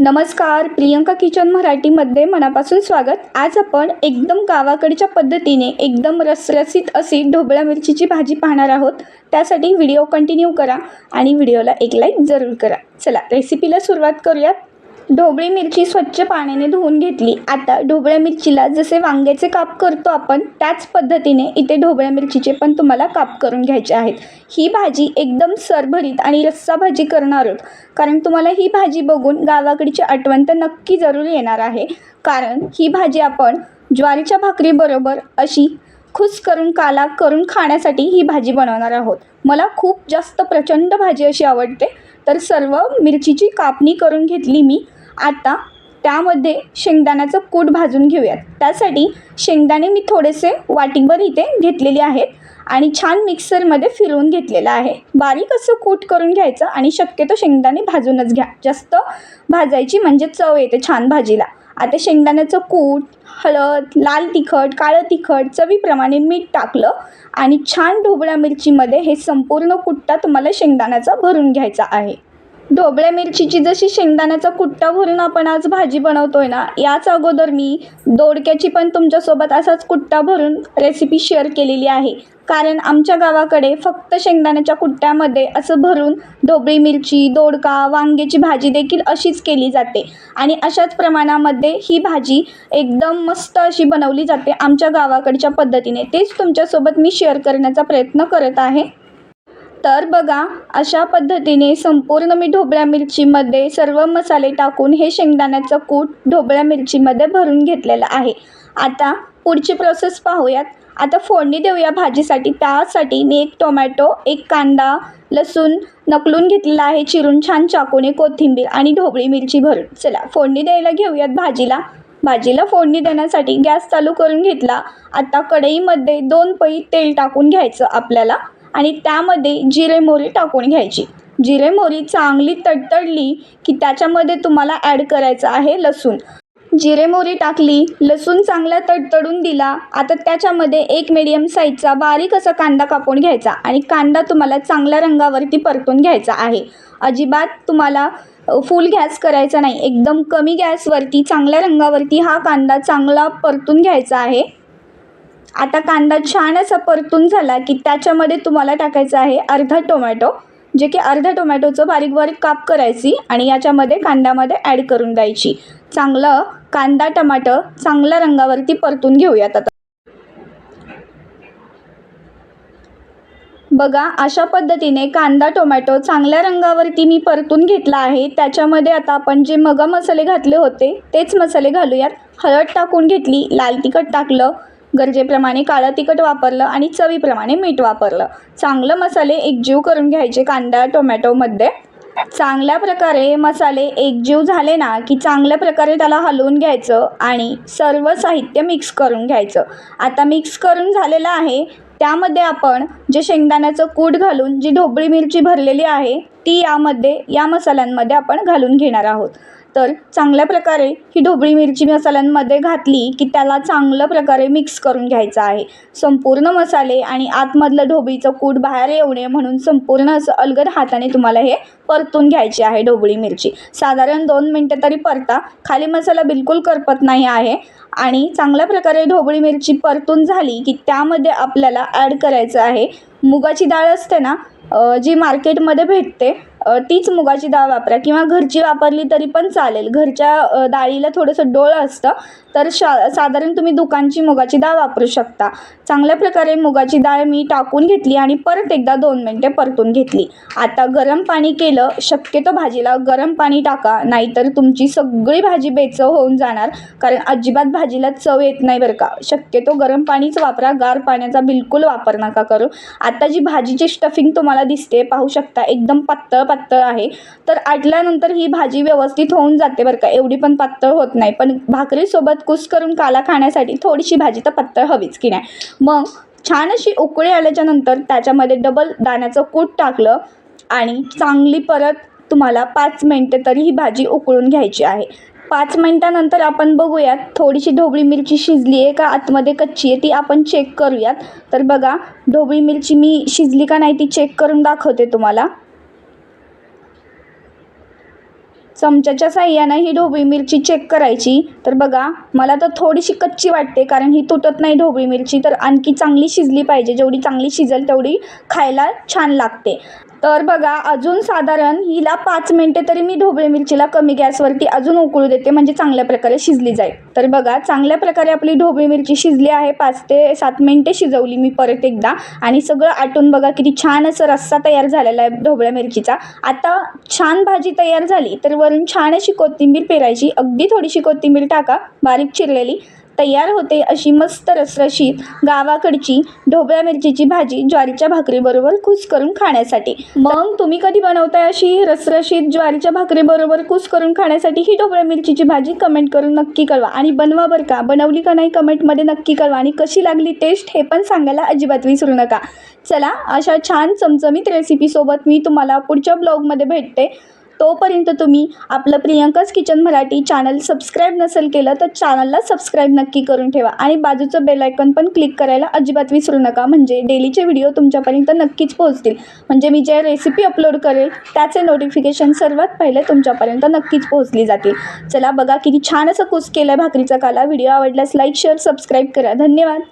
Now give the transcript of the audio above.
नमस्कार प्रियंका किचन मराठीमध्ये मनापासून स्वागत. आज आपण एकदम गावाकडच्या पद्धतीने एकदम रसरसीत अशी ढोबळ्या मिरचीची भाजी पाहणार आहोत. त्यासाठी व्हिडिओ कंटिन्यू करा आणि व्हिडिओला एक लाईक जरूर करा. चला रेसिपीला सुरुवात करूयात. ढोबळी मिरची स्वच्छ पाण्याने धुवून घेतली. आता ढोबळ्या मिरचीला जसे वांग्याचे काप करतो आपण त्याच पद्धतीने इथे ढोबळ्या मिरचीचे पण तुम्हाला काप करून घ्यायचे आहेत. ही भाजी एकदम सरभरीत आणि रस्सा भाजी करणार आहोत. कारण तुम्हाला ही भाजी बघून गावाकडची आठवण तर नक्की जरूर येणार आहे. कारण ही भाजी आपण ज्वारीच्या भाकरीबरोबर अशी खुस करून काला करून खाण्यासाठी ही भाजी बनवणार आहोत. मला खूप जास्त प्रचंड भाजी अशी आवडते. तर सर्व मिरचीची कापणी करून घेतली मी. आता त्यामध्ये शेंगदाण्याचं कूट भाजून घेऊयात. त्यासाठी शेंगदाणे मी थोडेसे वाटीभर इथे घेतलेले आहेत आणि छान मिक्सरमध्ये फिरवून घेतलेलं आहे. बारीक असं कूट करून घ्यायचं आणि शक्यतो शेंगदाणे भाजूनच घ्या. जास्त भाजायची म्हणजे चव येते छान भाजीला. आता शेंगदाण्याचं कूट हळद लाल तिखट काळं तिखट चवीप्रमाणे मीठ टाकलं आणि छान ढोबळ्या मिरचीमध्ये हे संपूर्ण कुट्टा तुम्हाला शेंगदाण्याचा भरून घ्यायचा आहे. ढोबळ्या मिरचीची जशी शेंगदाण्याचा कुट्टा भरून आपण आज भाजी बनवतोय ना याच अगोदर मी दोडक्याची पण तुमच्यासोबत असाच कुट्टा भरून रेसिपी शेअर केलेली आहे. कारण आमच्या गावाकडे फक्त शेंगदाण्याच्या कुट्ट्यामध्ये असं भरून ढोबळी मिरची दोडका वांग्याची भाजी देखील अशीच केली जाते. आणि अशाच प्रमाणामध्ये ही भाजी एकदम मस्त अशी बनवली जाते आमच्या गावाकडच्या पद्धतीने. तेच तुमच्यासोबत मी शेअर करण्याचा प्रयत्न करत आहे. तर बघा अशा पद्धतीने संपूर्ण मी ढोबळ्या मिरचीमध्ये सर्व मसाले टाकून हे शेंगदाण्याचं कूट ढोबळ्या मिरचीमध्ये भरून घेतलेलं आहे. आता पुढची प्रोसेस पाहूयात. आता फोडणी देऊया भाजीसाठी. त्यासाठी मी एक टोमॅटो एक कांदा लसूण नकलून घेतलेला आहे. चिरून छान चाकूने कोथिंबीर आणि ढोबळी मिरची भरून. चला फोडणी द्यायला घेऊयात भाजीला. भाजीला फोडणी देण्यासाठी गॅस चालू करून घेतला. आता कढईमध्ये दोन पळी तेल टाकून घ्यायचं आपल्याला. आणि त्यामध्ये जिरे मोहरी टाकून घ्यायची. जिरे मोहरी चांगली तडतडली की त्याच्यामध्ये तुम्हाला ॲड करायचं आहे लसूण. जिरे मोहरी टाकली लसूण चांगला तडतडून दिला आता त्याच्यामध्ये एक मिडियम साईजचा बारीक असा कांदा कापून घ्यायचा आणि कांदा तुम्हाला चांगल्या रंगावरती परतून घ्यायचा आहे. अजिबात तुम्हाला फुल गॅस करायचा नाही. एकदम कमी गॅसवरती चांगल्या रंगावरती हा कांदा चांगला परतून घ्यायचा आहे. आता कांदा छान असा परतून झाला की त्याच्यामध्ये तुम्हाला टाकायचं आहे अर्धा टोमॅटो जे की अर्ध्या टोमॅटोचं बारीक बारीक काप करायची आणि याच्यामध्ये कांद्यामध्ये ॲड करून द्यायची. चांगलं कांदा टमाटर चांगल्या रंगावरती परतून घेऊयात आता. बघा अशा पद्धतीने कांदा टोमॅटो चांगल्या रंगावरती मी परतून घेतला आहे. त्याच्यामध्ये आता आपण जे मग मसाले घातले होते तेच मसाले घालूयात. हळद टाकून घेतली लाल तिखट टाकलं गरजेप्रमाणे काळं तिखट वापरलं आणि चवीप्रमाणे मीठ वापरलं. चांगलं मसाले एकजीव करून घ्यायचे कांदा टोमॅटोमध्ये चांगल्या प्रकारे मसाले एकजीव झाले ना की चांगल्या प्रकारे त्याला हलवून घ्यायचं आणि सर्व साहित्य मिक्स करून घ्यायचं. आता मिक्स करून झालेलं आहे. त्यामध्ये आपण जे शेंगदाण्याचं कूट घालून जी ढोबळी मिरची भरलेली आहे ती यामध्ये या मसाल्यांमध्ये आपण घालून घेणार आहोत. तर चांगल्या प्रकारे ही ढोबळी मिरची मसाल्यांमध्ये घातली की त्याला चांगल्या प्रकारे मिक्स करून घ्यायचं आहे. संपूर्ण मसाले आणि आतमधलं ढोबळीचं कूट बाहेर येऊ नये म्हणून संपूर्ण असं अलगद हाताने तुम्हाला हे परतून घ्यायची आहे ढोबळी मिरची. साधारण दोन मिनटं तरी परता. खाली मसाला बिलकुल करपत नाही आहे आणि चांगल्या प्रकारे ढोबळी मिरची परतून झाली की त्यामध्ये आपल्याला ॲड करायचं आहे. मुगाची डाळ असते ना जी मार्केटमध्ये भेटते तीच मुगाची डाळ वापरा किंवा घरची वापरली तरी पण चालेल. घरच्या डाळीला थोडंसं डोळं असतं तर शा साधारण तुम्ही दुकानची मुगाची डाळ वापरू शकता. चांगल्या प्रकारे मुगाची डाळ मी टाकून घेतली आणि परत एकदा दोन मिनटे परतून घेतली. आता गरम पाणी केलं शक्यतो भाजीला गरम पाणी टाका नाहीतर तुमची सगळी भाजी बेचव होऊन जाणार कारण अजिबात भाजीला चव येत नाही बरं का. शक्यतो गरम पाणीच वापरा गार पाण्याचा बिलकुल वापर नका करू. आता जी भाजीची स्टफिंग तुम्हाला दिसते पाहू शकता एकदम पातळ पातळ आहे. तर आटल्यानंतर ही भाजी व्यवस्थित होऊन जाते बरं का. एवढी पण पातळ होत नाही. पण भाकरीसोबत कुस करून काला खाण्यासाठी थोडीशी भाजी तर पातळ हवीच की नाही. मग छान अशी उकळी आल्याच्यानंतर त्याच्यामध्ये डबल दाण्याचं कूट टाकलं आणि चांगली परत तुम्हाला पाच मिनटं तरी ही भाजी उकळून घ्यायची आहे. पाच मिनटानंतर आपण बघूयात थोडीशी ढोबळी मिरची शिजली आहे का आतमध्ये कच्ची आहे ती आपण चेक करूयात. तर बघा ढोबळी मिरची मी शिजली का नाही ती चेक करून दाखवते तुम्हाला. चमच्याच्या साह्यानं ही ढोबळी मिरची चेक करायची. तर बघा मला तर थोडीशी कच्ची वाटते कारण ही तुटत नाही ढोबळी मिरची. तर आणखी चांगली शिजली पाहिजे. जेवढी चांगली शिजेल तेवढी खायला छान लागते. तर बघा अजून साधारण हिला पाच मिनटे तरी मी ढोबळी मिरचीला कमी गॅसवरती अजून उकळू देते म्हणजे चांगल्या प्रकारे शिजली जाईल. तर बघा चांगल्या प्रकारे आपली ढोबळी मिरची शिजली आहे. पाच ते सात मिनटे शिजवली मी परत एकदा. आणि सगळं आटून बघा किती छान असं रस्सा तयार झालेला आहे ढोबळ्या मिरचीचा. आता छान भाजी तयार झाली तर वरून छान अशी कोथिंबीर पेरायची. अगदी थोडीशी कोथिंबीर टाका. बारीक चिरलेली. तयार होते अशी मस्त रसरशीत गावाकडची ढोबळ्या मिरचीची भाजी ज्वारीच्या भाकरीबरोबर कूस करून खाण्यासाठी. मग तुम्ही कधी बनवताय अशी रसरशीत ज्वारीच्या भाकरीबरोबर कूस करून खाण्यासाठी ही ढोबळ्या मिरचीची भाजी? कमेंट करून नक्की कळवा. आणि बनवा बरं का? बनवली का नाही कमेंटमध्ये नक्की कळवा. आणि कशी लागली टेस्ट हे पण सांगायला अजिबात विसरू नका. चला अशा छान चमचमीत रेसिपीसोबत मी तुम्हाला पुढच्या ब्लॉगमध्ये भेटते. तोपर्यंत तुम्ही आपलं प्रियंकाच किचन मराठी चॅनल सबस्क्राईब नसेल केलं तर चॅनलला सबस्क्राईब नक्की करून ठेवा. आणि बाजूचं बेल आयकॉन पण क्लिक करायला अजिबात विसरू नका. म्हणजे डेलीचे व्हिडिओ तुमच्यापर्यंत नक्कीच पोहोचतील. म्हणजे मी ज्या रेसिपी अपलोड करेल त्याचे नोटिफिकेशन सर्वात पहिले तुमच्यापर्यंत नक्कीच पोहोचली जातील. चला बघा किती छान असं कुस केलं आहे भाकरीचा काला. व्हिडिओ आवडल्यास लाईक शेअर सबस्क्राईब करा. धन्यवाद!